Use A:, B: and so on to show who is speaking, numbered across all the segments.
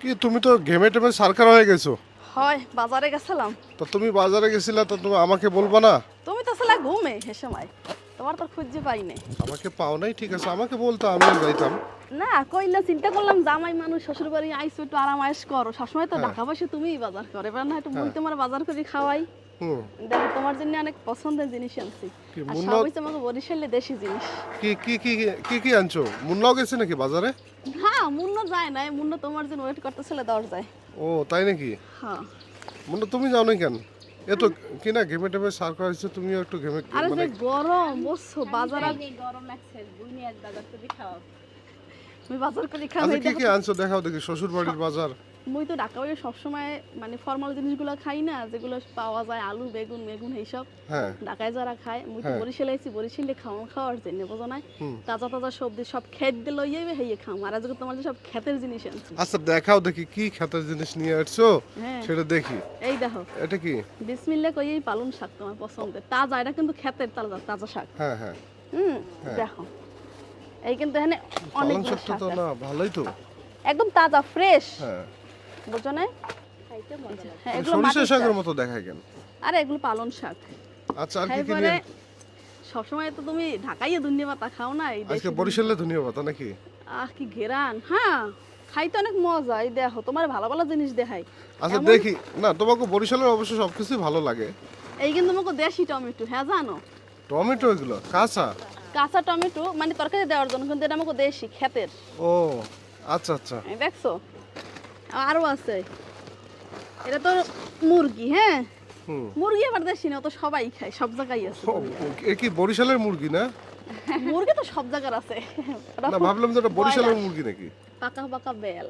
A: কি তুমি তো ঘেমে টেমে সারকার হয়ে গেছো?
B: হয় বাজারে গেছিলাম।
A: তো তুমি বাজারে গেছিলা তো তুমি আমাকে বলবা না?
B: তুমি তো ছিলা ঘুমে সে সময়। তোমার তো খুঁজে পাই নাই।
A: আমাকে পাও নাই ঠিক আছে আমাকে বলতো আমি যাইতাম।
B: না কই না চিন্তা করলাম জামাই মানুষ শ্বশুর বাড়ি আইসো একটু আরাম আয়েস করো। সবসময় তো
A: হ্যাঁ।
B: ঢাকা বসে তুমিই বাজার করে এবার না একটু মুই তোমার বাজার করে খাওয়াই।
A: হুম
B: দেখো তোমার জন্য অনেক পছন্দের জিনিস আনছি।
A: কি,
B: আর
A: মুন্না-
B: সব আমাকে বরিশালে দেশি জিনিস।
A: কি কি কি কি কি আনছো? মুন্নাও গেছে নাকি বাজারে?
B: হ্যাঁ মুন্ন যায় না মুন্ন তোমার জন্য ওয়েট করতেছিল দরজায়
A: ও তাই নাকি?
B: হ্যাঁ।
A: মুন্না তুমি যাও না কেন? এ তো কি না গেমে টেমে সার করা হয়েছে তুমিও একটু গেমে
B: আরে
A: মানে
B: যে গরম বসছো বাজার আর-
C: গরম লাগছে এক বাজার তো খাও
B: তুমি বাজার করে খাও
A: আচ্ছা কি কি আনছো? দেখাও দেখি শ্বশুর বাড়ির বাজার।
B: মুই তো ঢাকা বাইরে সবসময় মানে ফর্মাল জিনিসগুলো খাই না যেগুলো পাওয়া যায় আলু বেগুন বেগুন এইসব
A: হ্যাঁ।
B: ঢাকায় যারা খায় মুই তো
A: হ্যাঁ।
B: বরিশালে আইছি বরিশালে খাওয়া খাওয়ার জন্য বোঝো না তাজা তাজা সবজি সব খেত দিয়ে লই যাবে হেয়ে খাও আর আজকে তোমার সব ক্ষেতের জিনিস আনছি।
A: আচ্ছা দেখাও দেখি কি খেতের জিনিস নিয়ে আসছো
B: হ্যাঁ।
A: সেটা দেখি।
B: এই দেখো।
A: এটা কি?
B: বিসমিল্লা কই এই পালন শাক তোমার পছন্দের। তাজা এটা কিন্তু ক্ষেতের তাজা তাজা শাক।
A: হ্যাঁ হ্যাঁ।
B: হুম দেখো। এই কিন্তু এখানে অনেক
A: পালং শাকটা তো না ভালোই তো।
B: একদম তাজা ফ্রেশ।
A: হ্যাঁ।
C: লাগে।
B: হ্যাঁ এগুলো
A: সরিষা শাকের মতো দেখায় কেন?
B: আরে এগুলো পালন শাক।
A: আচ্ছা আর কি কি
B: সবসময় তো তুমি ঢাকাইয়ে পাতা খাও না এই
A: আজকে বরিশালে ধনিয়া পাতা নাকি?
B: আহ কি ঘেরান। হ্যাঁ খাইতে অনেক মজা। এই দেখো তোমার ভালো ভালো জিনিস দেখাই।
A: আচ্ছা দেখি। না তোমাকে বরিশালের অবশ্য সবকিছুই ভালো লাগে।
B: এই কিন্তু আমাকে দেশি টমেটো হ্যাঁ জানো?
A: টমেটো এগুলো? কাঁচা?
B: কাঁচা টমেটো মানে তরকারি দেওয়ার জন্য কিন্তু এটা আমাকে দেশি ক্ষেতের।
A: ও আচ্ছা আচ্ছা।
B: দেখছ? আরও আছে। এটা তো মুরগি হ্যাঁ? মুরগি আবার দেশি না তো সবাই খায় সব জায়গায় আছে।
A: এ কি বরিশালের মুরগি না?
B: মুরগি তো সব জায়গার আছে।
A: না ভাবলাম যে এটা বরিশালের মুরগি নাকি?
B: পাকা পাকা বেল।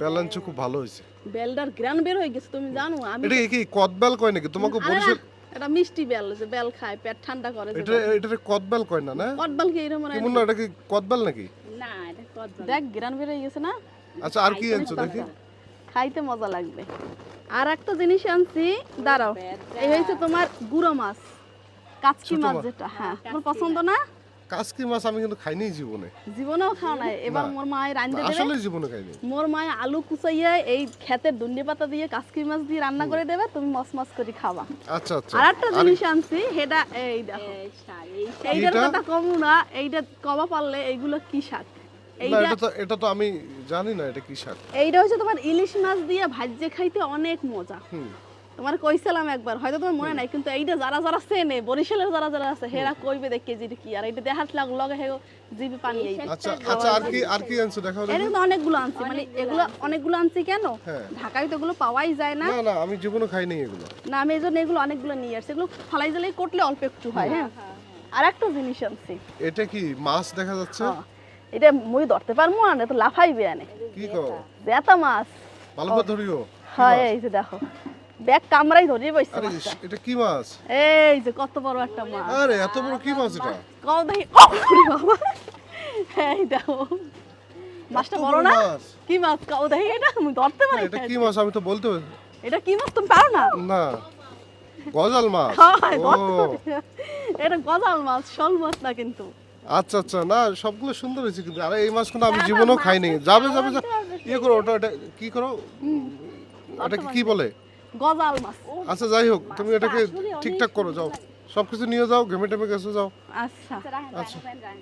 A: ব্যালেন্স খুব ভালো হয়েছে।
B: বেলটার গ্রান বের হয়ে গেছে তুমি জানো আমি
A: এটা কি কদবেল কয় নাকি? তোমাকে বরিশাল
B: এটা মিষ্টি বেল যে বেল খায় পেট ঠান্ডা করে
A: এটা এটা কদবেল কয় না না?
B: কটবাল কি এরকম
A: কি মনে এটা কি কদবেল নাকি?
C: না এটা কত
B: দেখ গ্রান বের হয়ে গেছে না?
A: আচ্ছা আর কি আনছো দেখি?
B: খাইতে মজা লাগবে। আর একটা জিনিস আনছি দাঁড়াও এই হয়েছে তোমার গুঁড়ো মাছ কাচকি মাছ? যেটা হ্যাঁ। তোমার পছন্দ না?
A: কাসকি মাছ আমি কিন্তু খাইনি জীবনে।
B: জীবনেও খাও নাই। এবার। মোর মায়ের রান্ধে দেবে।
A: আসলে জীবনে খাইনি।
B: মোর মায়ে আলু কুচাইয়া এই ক্ষেতের দুন্ডি পাতা দিয়ে কাচকি মাছ দিয়ে রান্না করে দেবে তুমি মস মস করে খাবা।
A: আচ্ছা আচ্ছা।
B: আর একটা জিনিস আনছি সেটা এই দেখো। এইটার? কথা কমু না এইটা কবা পারলে এইগুলো কি শাক?
A: না এটা তো এটা তো আমি জানি না এটা কি শাক?
B: এইটা হচ্ছে তোমার ইলিশ মাছ দিয়ে ভাজ্যে খাইতে অনেক মজা। তোমার কইছিলাম একবার হয়তো তোমার মনে নাই কিন্তু এইটা যারা যারা চেনে বরিশালের যারা যারা আছে হেরা কইবে দেখ কেজির কি আর এটা দেখাত লাগ লগে হেগো জিবি পানি এই
A: আচ্ছা আচ্ছা আর কি আর কি আনছো? দেখাও
B: এর কিন্তু অনেকগুলো আনছি মানে এগুলো অনেকগুলো আনছি কেন?
A: হ্যাঁ।
B: ঢাকায় তো এগুলো পাওয়াই যায় না।
A: না না আমি জীবনে খাইনি এগুলো।
B: না আমি এই জন্য এগুলো অনেকগুলো নিয়ে আসছি। এগুলো ফালাই দিলেই করলে অল্প একটু হয় হ্যাঁ। আর একটা জিনিস আনছি।
A: এটা কি মাছ দেখা যাচ্ছে?
B: হ্যাঁ, এটা মুই ধরতে পারব না তো লাফাইবে আনে
A: কি কো
B: জেতা মাছ।
A: ভালো করে ধরিও।
B: হয় এই যে দেখো। ব্যাগ কামড়াই ধরিয়ে বসছে
A: আরে এটা কি মাছ?
B: এই যে কত বড় একটা মাছ।
A: আরে এত বড় কি মাছ এটা?
B: কও দেখি। ও ওরে বাবা এই দেখো। মাছটা বড় না। কি মাছ? কও দেখি এটা আমি ধরতে পারি
A: এটা কি মাছ আমি তো বলতে
B: এটা কি মাছ তুমি পারো না?
A: না। গজাল মাছ।
B: হয়। এটা গজাল মাছ শোল মাছ না কিন্তু।
A: আচ্ছা আচ্ছা না সবগুলো সুন্দর হয়েছে কিন্তু। আরে এই মাছগুলো আমি জীবনেও খাইনি। যাবে যাবে যা- ইয়ে করো ওটা ওটা কি করো? ওটাকে কি বলে?
B: গজাল মাছ।
A: আচ্ছা যাই হোক তুমি এটাকে ঠিকঠাক করো যাও। সবকিছু নিয়ে যাও ঘেমে টেমে গেছো যাও।
B: আচ্ছা।
C: রাখেন রাখেন।